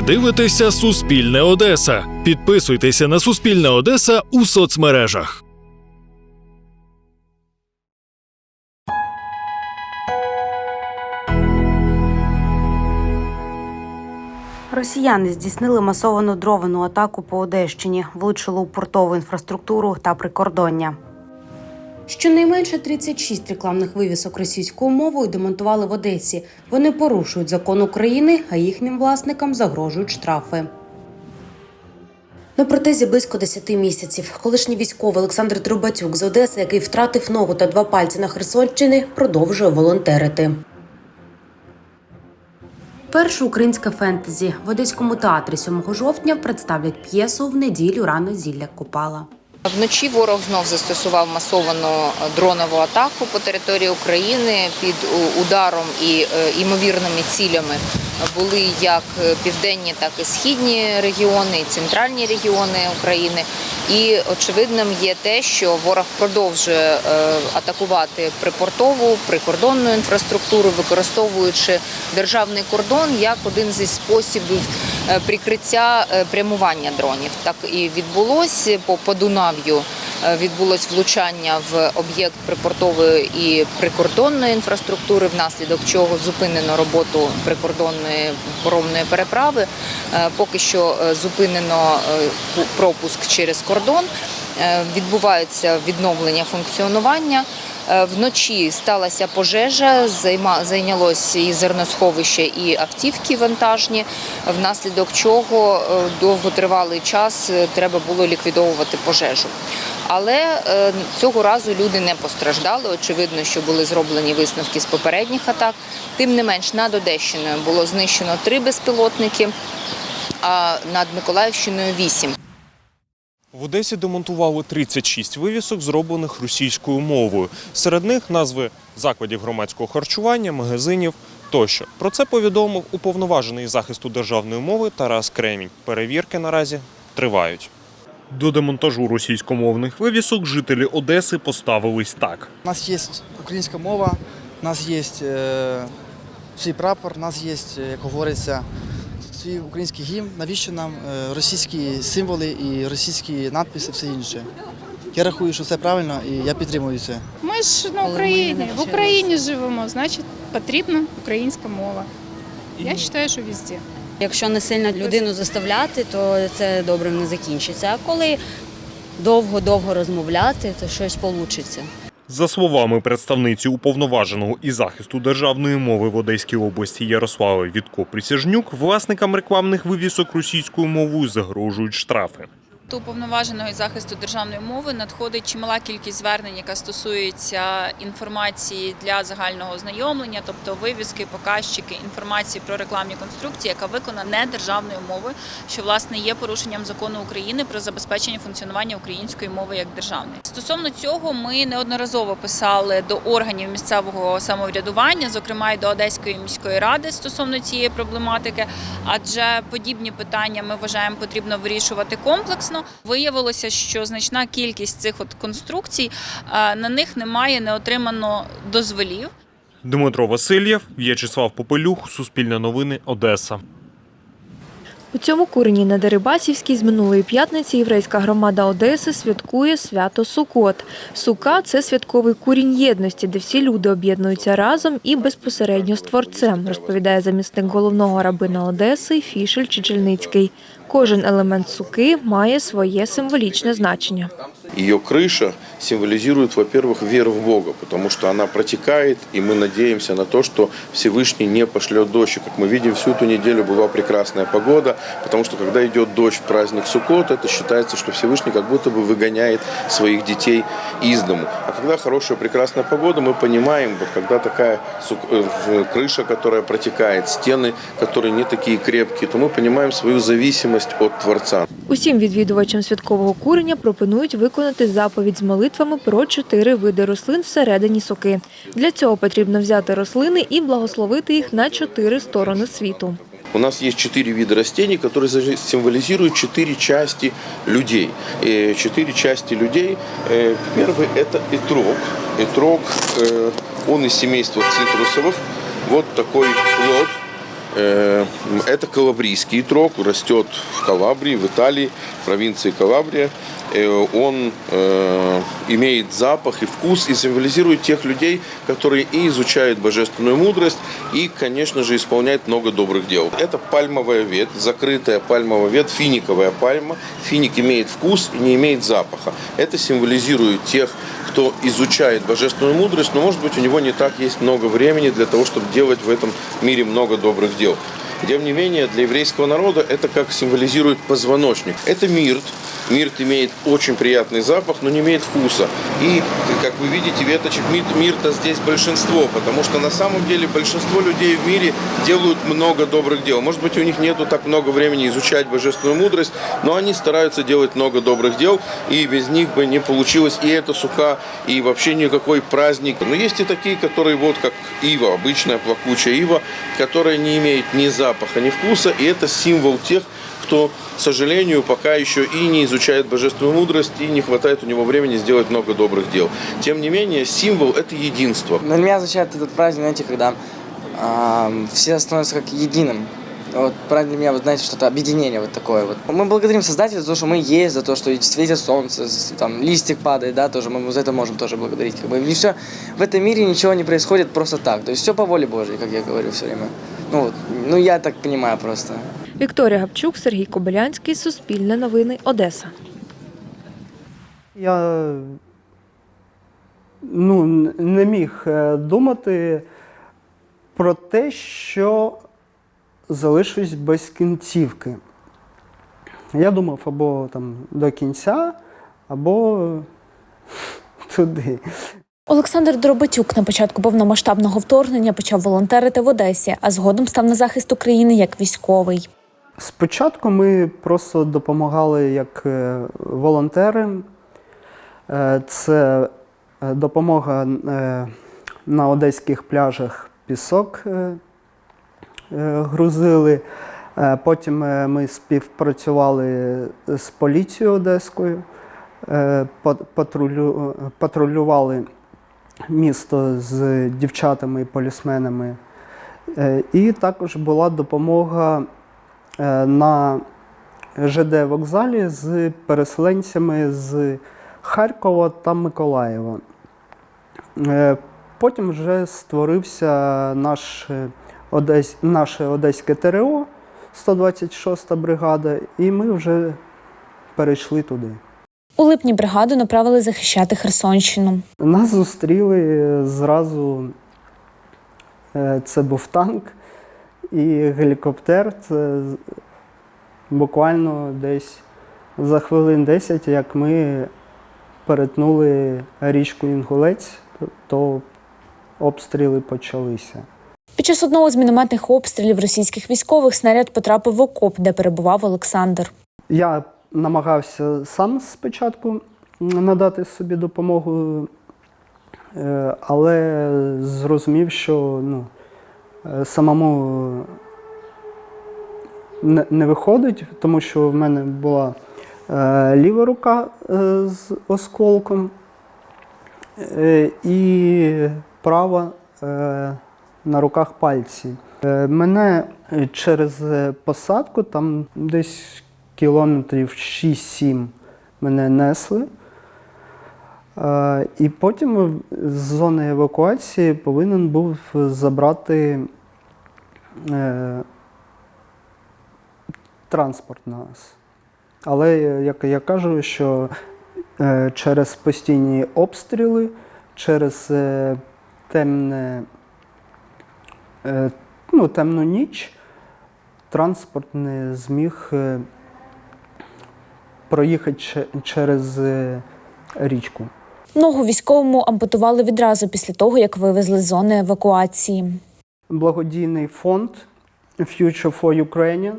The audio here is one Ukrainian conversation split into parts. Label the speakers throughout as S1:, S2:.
S1: Ви дивитеся Суспільне Одеса. Підписуйтеся на Суспільне Одеса у соцмережах.
S2: Росіяни здійснили масовану дровану атаку по Одещині, влучили у портову інфраструктуру та прикордоння. Щонайменше 36 рекламних вивісок російською мовою демонтували в Одесі. Вони порушують закон України, а їхнім власникам загрожують штрафи. На протезі близько 10 місяців. Колишній військовий Олександр Трубатюк з Одеси, який втратив ногу та два пальці на Херсонщині, продовжує волонтерити. Перше українське фентезі в Одеському театрі 7 жовтня представлять п'єсу в неділю рано зілля Купала.
S3: Вночі ворог знов застосував масовану дронову атаку по території України під ударом і е, імовірними цілями були як південні, так і східні регіони, і центральні регіони України. І очевидним є те, що ворог продовжує е, атакувати припортову, прикордонну інфраструктуру, використовуючи державний кордон як один зі способів е, прикриття е, прямування дронів. Так і відбулося по, по Дунав'ю. е, Відбулось влучання в об'єкт припортової і прикордонної інфраструктури, внаслідок чого зупинено роботу прикордонної поромної переправи. Е, Поки що е, зупинено пропуск через кордон. Відбувається відновлення функціонування. Е, Вночі сталася пожежа, зайнялось і зерносховище, і автівки вантажні, внаслідок чого е, довготривалий час е, треба було ліквідовувати пожежу. Але цього разу люди не постраждали. Очевидно, що були зроблені висновки з попередніх атак. Тим не менш, над Одещиною було знищено три безпілотники, а над Миколаївщиною вісім.
S4: В Одесі демонтували 36 вивісок, зроблених російською мовою. Серед них назви закладів громадського харчування, магазинів тощо. Про це повідомив уповноважений захисту державної мови Тарас Кремінь. Перевірки наразі тривають. До демонтажу російськомовних вивісок жителі Одеси поставились так.
S5: У нас є українська мова, у нас є е, свій прапор, у нас є, як говориться, свій український гімн. Навіщо нам е, російські символи і російські надписи, все інше? Я рахую, що це правильно і я підтримую це.
S6: Ми ж на Україні, в. Україні живемо, значить потрібна українська мова. Я вважаю, що везде.
S7: Якщо не сильно людину заставляти, то це добрим не закінчиться. А коли довго-довго розмовляти, то щось вийде.
S4: За словами представниці уповноваженого і захисту державної мови в Одеській області Ярослави Вітко Присяжнюк, власникам рекламних вивісок російською мовою загрожують штрафи.
S8: До уповноваженого захисту державної мови надходить чимала кількість звернень, яка стосується інформації для загального ознайомлення, тобто вивіски, показчики, інформації про рекламні конструкції, яка виконана не державною мовою, що власне є порушенням закону України про забезпечення функціонування української мови як державної. Стосовно цього, ми неодноразово писали до органів місцевого самоврядування, зокрема й до Одеської міської ради стосовно цієї проблематики, адже подібні питання ми вважаємо потрібно вирішувати комплексно. Виявилося, що значна кількість цих от конструкцій е, на них немає, не отримано дозволів.
S4: Дмитро Васильєв, В'ячеслав Попелюх, Суспільне новини, Одеса.
S9: У цьому курені на Дерибасівській з минулої п'ятниці єврейська громада Одеси святкує свято Сукот. Сука це святковий курінь єдності, де всі люди об'єднуються разом і безпосередньо з творцем, розповідає замісник головного рабина Одеси Фішель Чичельницький. Кожен елемент суки має своє символічне значення.
S10: Ее крыша символизирует, во-первых, веру в Бога, потому что она протекает, и мы надеемся на то, что Всевышний не пошлет дождь. И, как мы видим, всю эту неделю была прекрасная погода, потому что когда идет дождь в праздник Суккот, это считается, что Всевышний как будто бы выгоняет своих детей из дому. А когда хорошая прекрасная погода, мы понимаем, вот когда такая сук- э, в- крыша, которая протекает, стены, которые не такие крепкие, то мы понимаем свою зависимость от Творца.
S9: Усім відвідувачам святкового куреня пропонують виконати заповідь з молитвами про чотири види рослин всередині соки. Для цього потрібно взяти рослини і благословити їх на чотири сторони світу.
S10: У нас есть четыре вида растений, которые зажи- символизируют четыре части людей. Э, Четыре части людей. Э, Первый – это этрог. Этрог, э, он из семейства цитрусовых. Вот такой плод. Э, Это калабрийский трог, растет в Калабрии, в Италии, в провинции Калабрия. Э, Он э, имеет запах и вкус и символизирует тех людей, которые и изучают божественную мудрость, и, конечно же, исполняют много добрых дел. Это пальмовая ветвь, закрытая пальмовая ветвь, финиковая пальма. Финик имеет вкус и не имеет запаха. Это символизирует тех, кто изучает божественную мудрость, но, может быть, у него не так есть много времени для того, чтобы делать в этом мире много добрых дел. Тем не менее, для еврейского народа это как символизирует позвоночник. Это мирт. Мирт имеет очень приятный запах, но не имеет вкуса. И, как вы видите, веточек мир- мирта здесь большинство, потому что на самом деле большинство людей в мире делают много добрых дел. Может быть, у них нету так много времени изучать божественную мудрость, но они стараются делать много добрых дел, и без них бы не получилось и эта сука, и вообще никакой праздник. Но есть и такие, которые вот как ива, обычная плакучая ива, которая не имеет ни запаха, ни вкуса, и это символ тех, кто, к сожалению, пока еще и не изучает божественную мудрость, и не хватает у него времени сделать много добрых дел. Тем не менее, символ – это единство.
S5: Для меня означает этот праздник, знаете, когда а, все становятся как единым. Вот праздник для меня, вот знаете, что-то объединение вот такое вот. Мы благодарим Создателя за то, что мы есть, за то, что светит солнце, с- там листик падает, да, тоже мы за это можем тоже благодарить. Как бы не все в этом мире ничего не происходит просто так. То есть все по воле Божьей, как я говорю все время. Ну вот, ну я так понимаю просто.
S9: Вікторія Гапчук, Сергій Кобилянський, Суспільне новини, Одеса.
S11: Я ну, н- не міг е, думати про те, що залишусь без кінцівки. Я думав або там до кінця, або туди.
S12: Олександр Дроботюк на початку повномасштабного вторгнення почав волонтерити в Одесі, а згодом став на захист України як військовий.
S11: Спочатку ми просто допомагали як е, волонтери. Е, Це е, допомога на одеських пляжах пісок грузили. Е, Потім е, ми співпрацювали з поліцією одеською, е, пат- патрулю, патрулювали місто з дівчатами і полісменами. Е, І також була допомога е, на ЖД вокзалі з переселенцями з Харкова та Миколаєва. Е, Потім вже створився наш е, Одесь, наше Одеське ТРО, 126-та бригада, і ми вже перейшли туди.
S12: У липні бригаду направили захищати Херсонщину.
S11: Нас зустріли зразу. е, Це був танк і гелікоптер. Це буквально десь за хвилин 10, як ми перетнули річку Інгулець, то обстріли почалися.
S12: Під час одного з мінометних обстрілів російських військових снаряд потрапив в окоп, де перебував Олександр.
S11: Я намагався сам спочатку надати собі допомогу, е, але зрозумів, що ну, е, самому не, виходить, тому що в мене була е, ліва рука з осколком і права на руках пальці. Е, Мене е, через е, посадку, там десь кілометрів 6-7 мене несли. І потім з зони евакуації повинен був забрати транспорт нас. Але, як я кажу, що через постійні обстріли, через темне, ну, темну ніч транспорт не зміг е, проїхати через е, річку.
S12: Ногу військовому ампутували відразу після того, як вивезли з зони евакуації.
S11: Благодійний фонд Future for Ukrainian.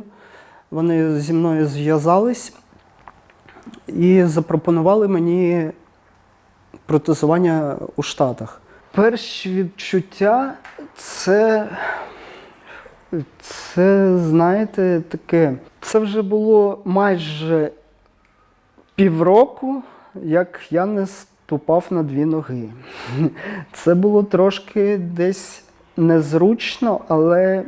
S11: Вони зі мною зв'язались і запропонували мені протезування у Штатах. Перші відчуття це, це, знаєте, таке. Це вже було майже півроку, як я не ступав на дві ноги. Це було трошки десь незручно, але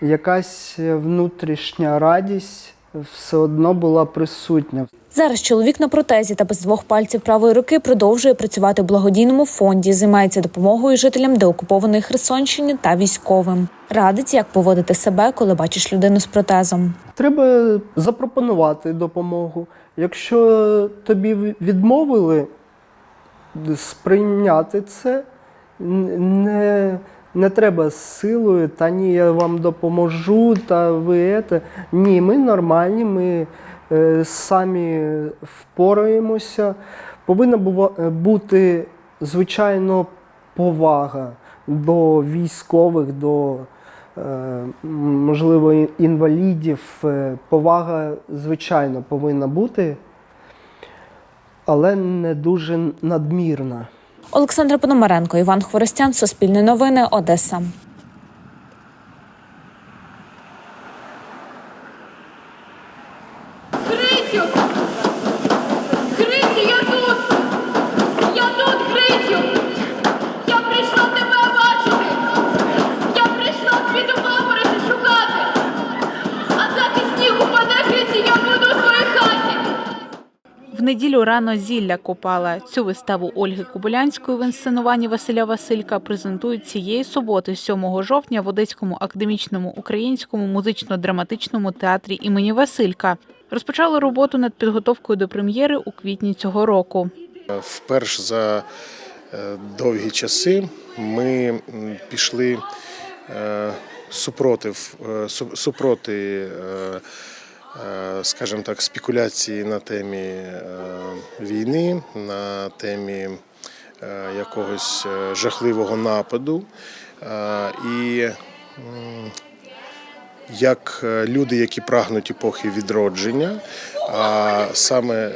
S11: якась внутрішня радість все одно була присутня.
S12: Зараз чоловік на протезі та без двох пальців правої руки продовжує працювати в благодійному фонді, займається допомогою жителям деокупованої Херсонщини та військовим. Радить, як поводити себе, коли бачиш людину з протезом.
S11: Треба запропонувати допомогу. Якщо тобі відмовили, сприйняти це не, не треба з силою, та ні, я вам допоможу, та ви це. Ні, ми нормальні, ми е, самі впораємося. Повинна бува- бути, звичайно, повага до військових, до е, можливо, інвалідів. Е, Повага, звичайно, повинна бути, але не дуже надмірна.
S12: Олександра Пономаренко, Іван Хворостян, Суспільне новини, Одеса.
S13: Грицю!
S6: Неділю рано зілля копала. Цю виставу Ольги Кобилянської в інсценуванні Василя Василька презентують цієї суботи, 7 жовтня, в Одеському академічному українському музично-драматичному театрі імені Василька. Розпочали роботу над підготовкою до прем'єри у квітні цього року.
S14: Вперше за е, довгі часи ми пішли е, супротив, е, супроти, скажімо так, спекуляції на темі е, війни, на темі е, якогось е, жахливого нападу. Е, І як е, люди, які прагнуть епохи відродження, а саме е,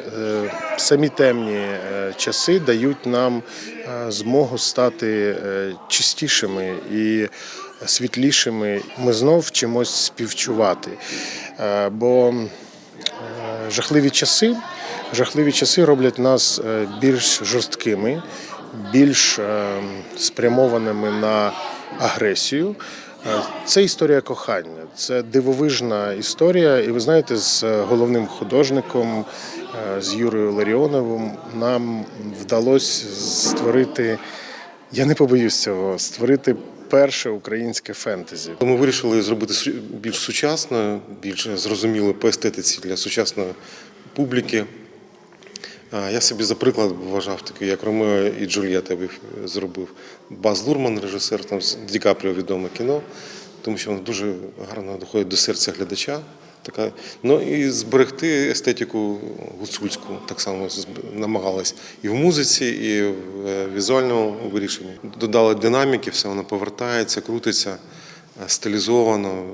S14: самі темні е, часи дають нам е, змогу стати е, чистішими і світлішими. Ми знов вчимось співчувати. Е, Бо е, жахливі часи, жахливі часи роблять нас е, більш жорсткими, більш спрямованими на агресію. Це історія кохання, це дивовижна історія. І ви знаєте, з головним художником, з Юрою Ларіоновим, нам вдалося створити, я не побоюсь цього, створити перше українське фентезі.
S15: Ми вирішили зробити більш сучасно, більш зрозуміло по естетиці для сучасної публіки. Я собі за приклад вважав такий, як Ромео і Джульєта зробив. Баз Лурман, режисер, там з Ді Капріо відоме кіно, тому що воно дуже гарно доходить до серця глядача. Така, ну і зберегти естетику гуцульську так само намагалась і в музиці, і в е, візуальному вирішенні. Додали динаміки, все воно повертається, крутиться, е, стилізовано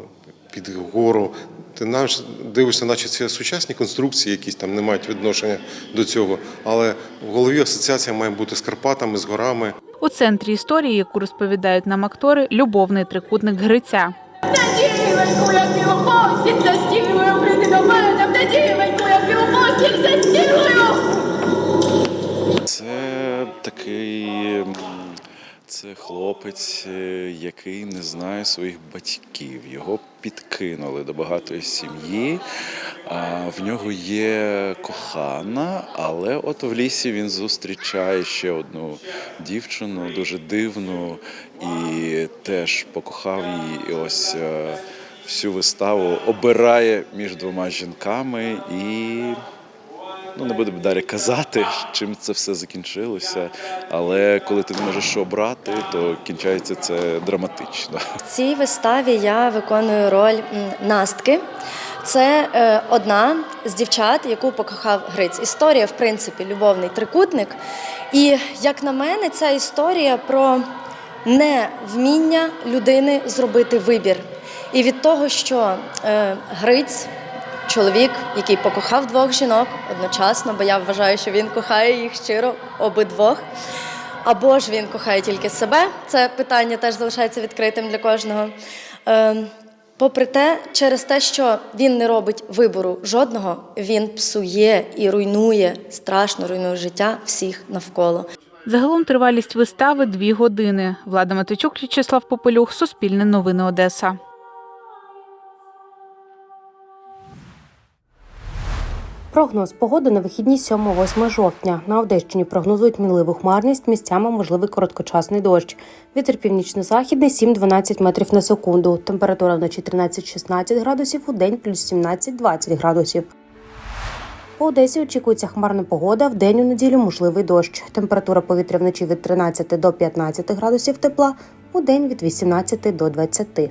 S15: під гору. Ти навіть дивишся, наче це сучасні конструкції, якісь там не мають відношення до цього. Але в голові асоціація має бути з Карпатами, з горами.
S6: У центрі історії, яку розповідають нам актори, любовний трикутник Гриця.
S13: Надівеньку, як білопостіль застілою, прийди до мене, надівеньку, як білопостіль застілою!
S16: Це такий це хлопець, е, який не знає своїх батьків. Його підкинули до багатої сім'ї. А в нього є кохана, але от в лісі він зустрічає ще одну дівчину, дуже дивну, і теж покохав її. І ось е, всю виставу обирає між двома жінками і. Ну, не будемо далі казати, чим це все закінчилося. Але коли ти не можеш обрати, то кінчається це драматично.
S17: В цій виставі я виконую роль Настки. Це е, одна з дівчат, яку покохав Гриць. Історія, в принципі, любовний трикутник. І як на мене, ця історія про невміння людини зробити вибір. І від того, що е, Гриць чоловік, який покохав двох жінок одночасно, бо я вважаю, що він кохає їх щиро обидвох. Або ж він кохає тільки себе. Це питання теж залишається відкритим для кожного. Е, попри те, через те, що він не робить вибору жодного, він псує і руйнує, страшно руйнує життя всіх навколо.
S6: Загалом тривалість вистави дві години. Влада Матвійчук, В'ячеслав Попелюх, Суспільне новини Одеса.
S2: Прогноз погоди на вихідні 7-8 жовтня. На Одещині прогнозують мінливу хмарність, місцями можливий короткочасний дощ. Вітер північно-західний 7-12 метрів на секунду. Температура вночі 13-16 градусів, у день плюс 17-20 градусів. По Одесі очікується хмарна погода. В день у неділю можливий дощ. Температура повітря вночі від 13 до 15 градусів тепла, у день від 18 до 20.